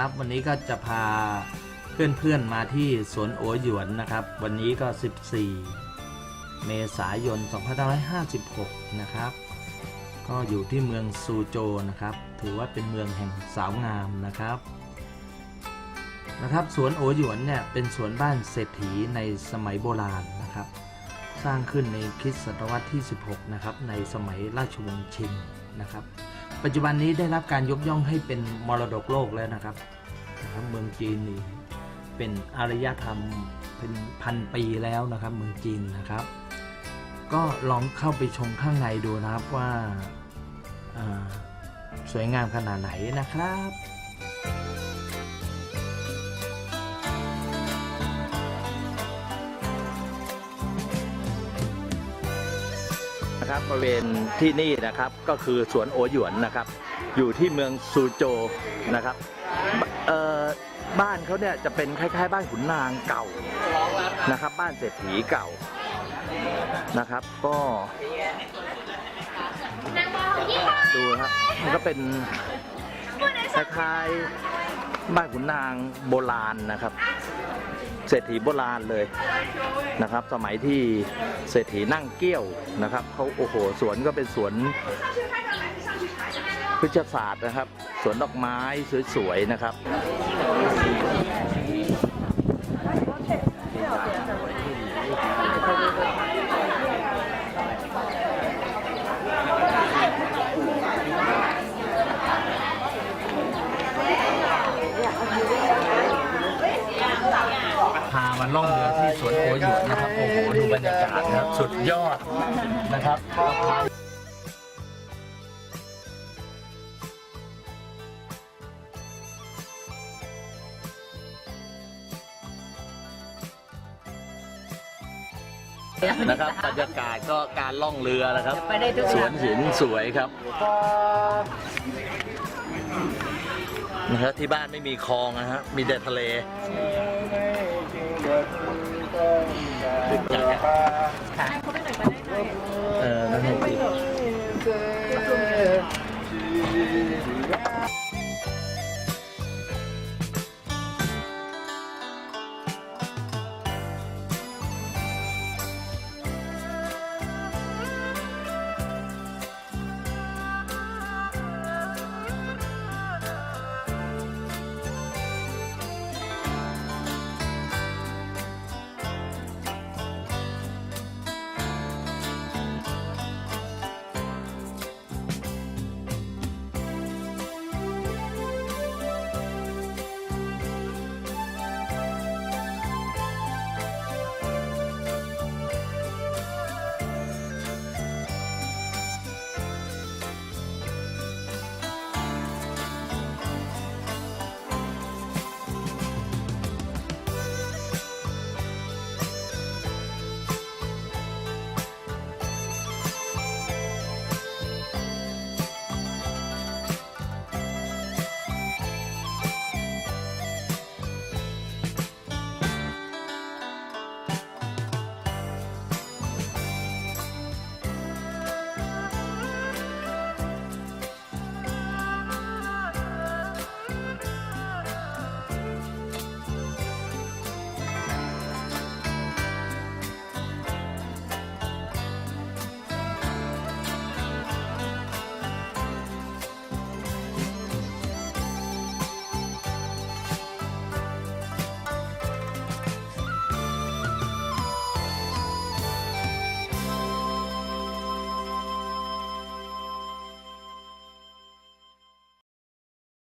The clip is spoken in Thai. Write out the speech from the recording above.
ครับ วันนี้ก็จะพาเพื่อนๆมาที่สวนโอหยวนนะครับ วันนี้ก็ 14 เมษายน 2556 นะครับ ก็อยู่ที่เมืองซูโจนะครับ ถือว่าเป็นเมืองแห่งสาวงามนะครับนะครับสวนโอหยวนเนี่ยเป็นสวนบ้านเศรษฐีในสมัยโบราณนะครับ สร้างขึ้นในคริสตศตวรรษที่ 16 นะครับ ในสมัยราชวงศ์ชิงนะครับ ปัจจุบันนี้ได้รับการยกย่องให้เป็นมรดกโลกแล้วนะครับ นะครับเมืองจีนนี่เป็นอารยธรรมเป็นพันปีแล้วนะครับ เมืองจีนนะครับ ก็ลองเข้าไปชมข้างในดูนะครับว่าาสวยงามขนาดไหนนะครับนะครับบริเวณที่นี่นะครับก็คือสวนโอหยวนนะครับ อยู่ที่เมืองซูโจนะครับ เอ่อบ้านเขาเนี่ยจะเป็นคล้าย ๆ บ้านขุนนางเก่านะครับ บ้านเศรษฐีเก่านะครับ ก็ดูครับมันก็เป็นคล้ายๆบ้านขุนนางโบราณนะครับ เศรษฐีโบราณเลยนะครับ สมัยที่เศรษฐีนั่งเกี้ยวนะครับเขาโอ้โหสวนก็เป็นสวนพฤกษศาสตร์นะครับ สวนดอกไม้สวยๆนะครับพามาล่องเรือที่สวนโอหยวนนะครับ โอ้โห ดูบรรยากาศนะครับ สุดยอดนะครับ นะครับบรรยากาศก็การล่องเรือนะครับสวนหินสวยครับนะครับที่บ้านไม่มีคลองนะฮะมีแต่ทะเลอยากจะเออนะครับ